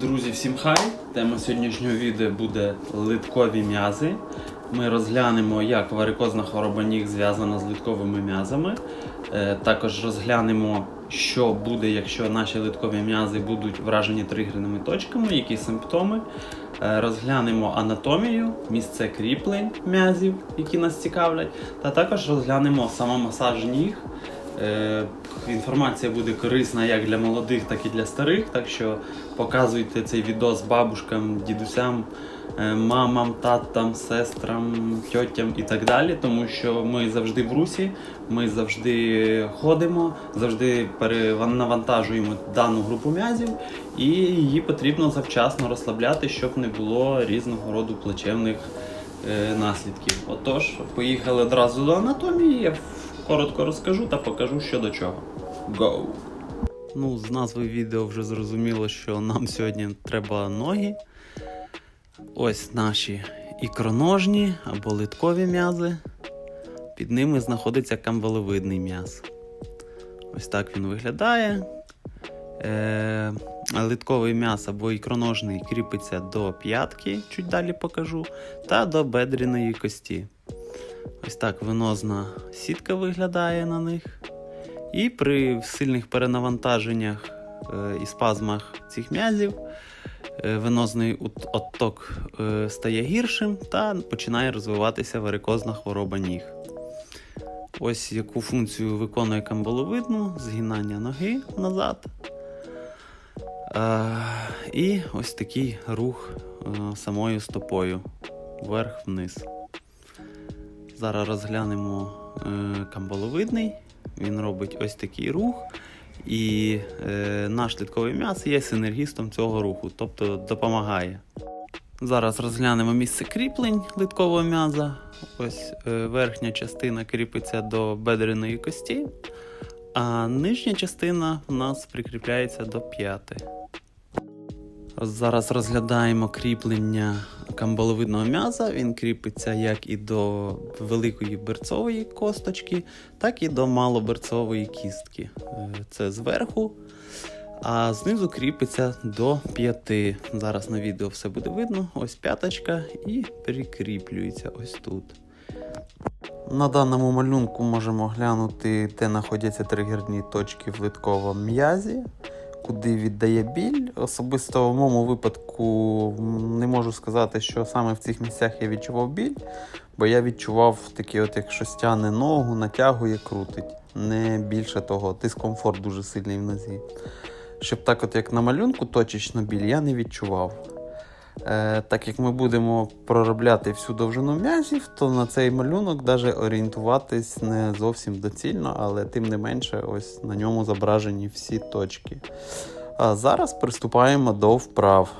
Друзі, всім хай! Тема сьогоднішнього відео буде литкові м'язи. Ми розглянемо, як варикозна хвороба ніг зв'язана з литковими м'язами. Е, Також розглянемо, що буде, якщо наші литкові м'язи будуть вражені тригерними точками, які симптоми. Е, Розглянемо анатомію, місце кріплень м'язів, які нас цікавлять, та також розглянемо самомасаж ніг. Е, Інформація буде корисна як для молодих, так і для старих. Так що показуйте цей відос бабушкам, дідусям, е, мамам, татам, сестрам, тьотям і так далі. Тому що ми завжди в русі, ми завжди ходимо, завжди перенавантажуємо дану групу м'язів, і її потрібно завчасно розслабляти, щоб не було різного роду плачевних е, наслідків. Отож, поїхали одразу до анатомії. Коротко розкажу та покажу, що до чого. Go! Ну, з назви відео вже зрозуміло, що нам сьогодні треба ноги. Ось наші ікроножні або литкові м'язи. Під ними знаходиться камбаловидний м'яз. Ось так він виглядає. Е, литковий м'яз або ікроножний кріпиться до п'ятки, чуть далі покажу, та до бедряної кості. Ось так венозна сітка виглядає на них. І при сильних перенавантаженнях е, і спазмах цих м'язів е, венозний отток е, стає гіршим та починає розвиватися варикозна хвороба ніг. Ось яку функцію виконує камбаловидну, згинання ноги назад. І ось такий рух самою стопою вверх-вниз. Зараз розглянемо е, камбаловидний. Він робить ось такий рух. І е, наш литковий м'яз є синергістом цього руху, тобто допомагає. Зараз розглянемо місце кріплень литкового м'яза. Ось е, верхня частина кріпиться до бедреної кості, а нижня частина у нас прикріпляється до п'яти. Зараз розглядаємо кріплення камбаловидного м'яза. Він кріпиться як і до великої берцової косточки, так і до малоберцової кістки. Е, Це зверху, а знизу кріпиться до п'яти. Зараз на відео все буде видно. Ось п'яточка і прикріплюється ось тут. На даному малюнку можемо глянути, де знаходяться тригерні точки в литковому м'язі куди віддає біль. Особисто в моєму випадку не можу сказати, що саме в цих місцях я відчував біль, бо я відчував такі, от як щось тягне ногу, натягує, крутить. Не більше того, дискомфорт дуже сильний в нозі. Щоб так, от як на малюнку, точечно біль я не відчував. Е, так як ми будемо проробляти всю довжину м'язів, то на цей малюнок навіть орієнтуватись не зовсім доцільно, але тим не менше, ось на ньому зображені всі точки. А зараз приступаємо до вправ.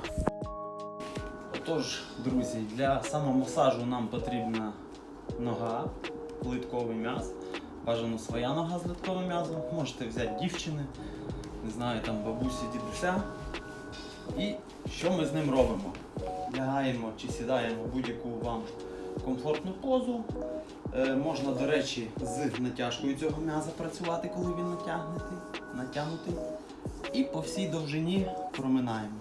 Отож, друзі, для самомасажу нам потрібна нога, литковий м'яз. Бажано своя нога з литковим м'язом. Можете взяти дівчини, не знаю, там бабусі, дідуся. І що ми з ним робимо? Лягаємо чи сідаємо будь-яку вам комфортну позу. Е, можна, до речі, з натяжкою цього м'яза працювати, коли він натягнутий, натягнутий. І по всій довжині проминаємо.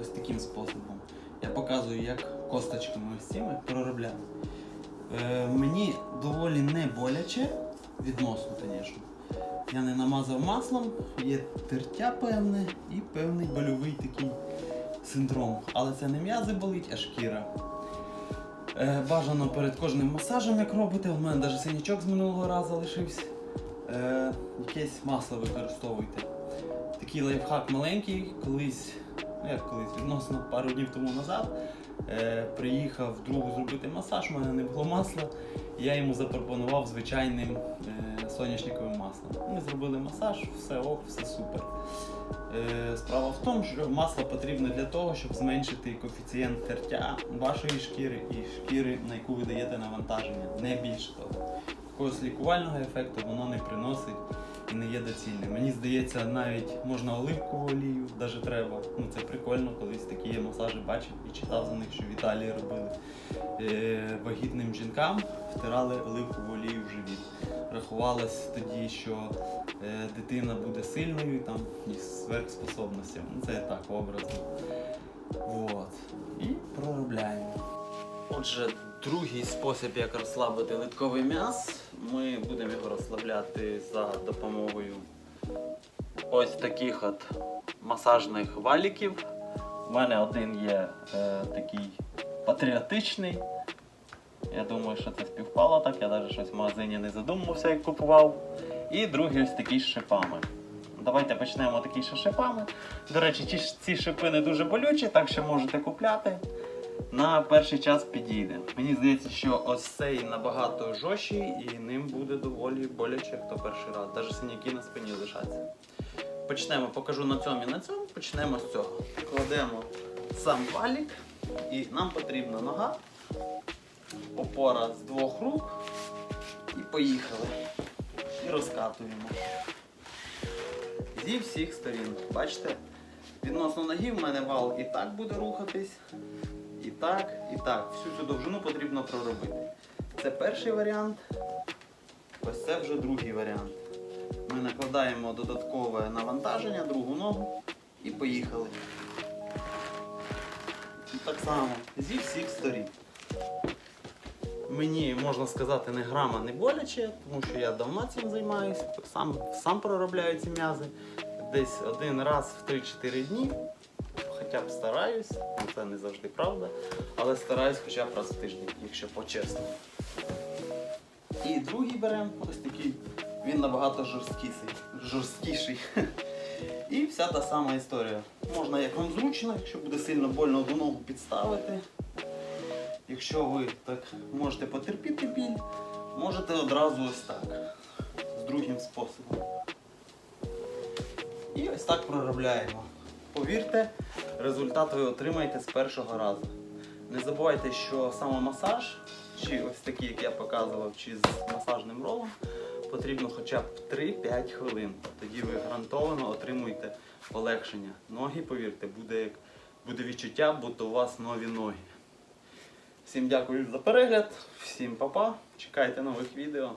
Ось таким способом. Я показую, як косточками ось цими проробляємо. Е, мені доволі не боляче, відносно, звісно. Я не намазав маслом, є тертя певне і певний больовий такий синдром. Але це не м'язи болить, а шкіра. Е, бажано перед кожним масажем, як робите, у мене навіть синячок з минулого разу залишився. Е, якесь масло використовуйте. Такий лайфхак маленький, колись, ну як колись, відносно пару днів тому назад. Е, приїхав другу зробити масаж, у мене не було масла. Я йому запропонував звичайним е, соняшниковим маслом. Ми зробили масаж, все ок, все супер. Е, справа в тому, що масло потрібно для того, щоб зменшити коефіцієнт тертя вашої шкіри і шкіри, на яку ви даєте навантаження, не більше того. Якогось лікувального ефекту воно не приносить і не є доцільним. Мені здається, навіть можна оливкову олію, навіть треба. Ну це прикольно, колись такі я масажі бачив і читав за них, що в Італії робили. Е, вагітним жінкам втирали оливкову олію в живіт. Рахувалось тоді, що е, дитина буде сильною там, і сверхспособностями. Ну це так, образно. Вот. І проробляємо. Отже, другий спосіб, як розслабити литковий м'яз, ми будемо його розслабляти за допомогою ось таких от масажних валіків. У мене один є е, такий патріотичний. Я думаю, що це співпало так. Я навіть щось в магазині не задумувався, як купував. І другий ось такий з шипами. Давайте почнемо такий з шипами. До речі, ці шипи не дуже болючі, так що можете купляти. На перший час підійде. Мені здається, що ось цей набагато жорсткий і ним буде доволі боляче, хто перший раз. Навіть синяки на спині лишаться. Почнемо, покажу на цьому і на цьому. Почнемо з цього. Кладемо сам валік, і нам потрібна нога, опора з двох рук. І поїхали. І розкатуємо. Зі всіх сторін. Бачите? Відносно ноги в мене вал і так буде рухатись. І так, і так. Всю цю довжину потрібно проробити. Це перший варіант. Ось це вже другий варіант. Ми накладаємо додаткове навантаження, другу ногу і поїхали. І так само зі всіх сторін. Мені можна сказати не грама не боляче, тому що я давно цим займаюся, сам, сам проробляю ці м'язи. Десь один раз в 3-4 дні. Хоча б стараюсь, це не завжди правда, але стараюсь хоча б раз в тиждень, якщо по-чесному. І другий беремо ось такий, він набагато жорсткіший. жорсткіший. І вся та сама історія. Можна як вам зручно, якщо буде сильно больно одну ногу підставити. Якщо ви так можете потерпіти біль, можете одразу ось так. З другим способом. І ось так проробляємо. Повірте, результат ви отримаєте з першого разу. Не забувайте, що самомасаж, чи ось такий, як я показував, чи з масажним ролом, потрібно хоча б 3-5 хвилин. Тоді ви гарантовано отримуєте полегшення. Ноги, повірте, буде, як- буде відчуття, будто у вас нові ноги. Всім дякую за перегляд, всім па-па, чекайте нових відео.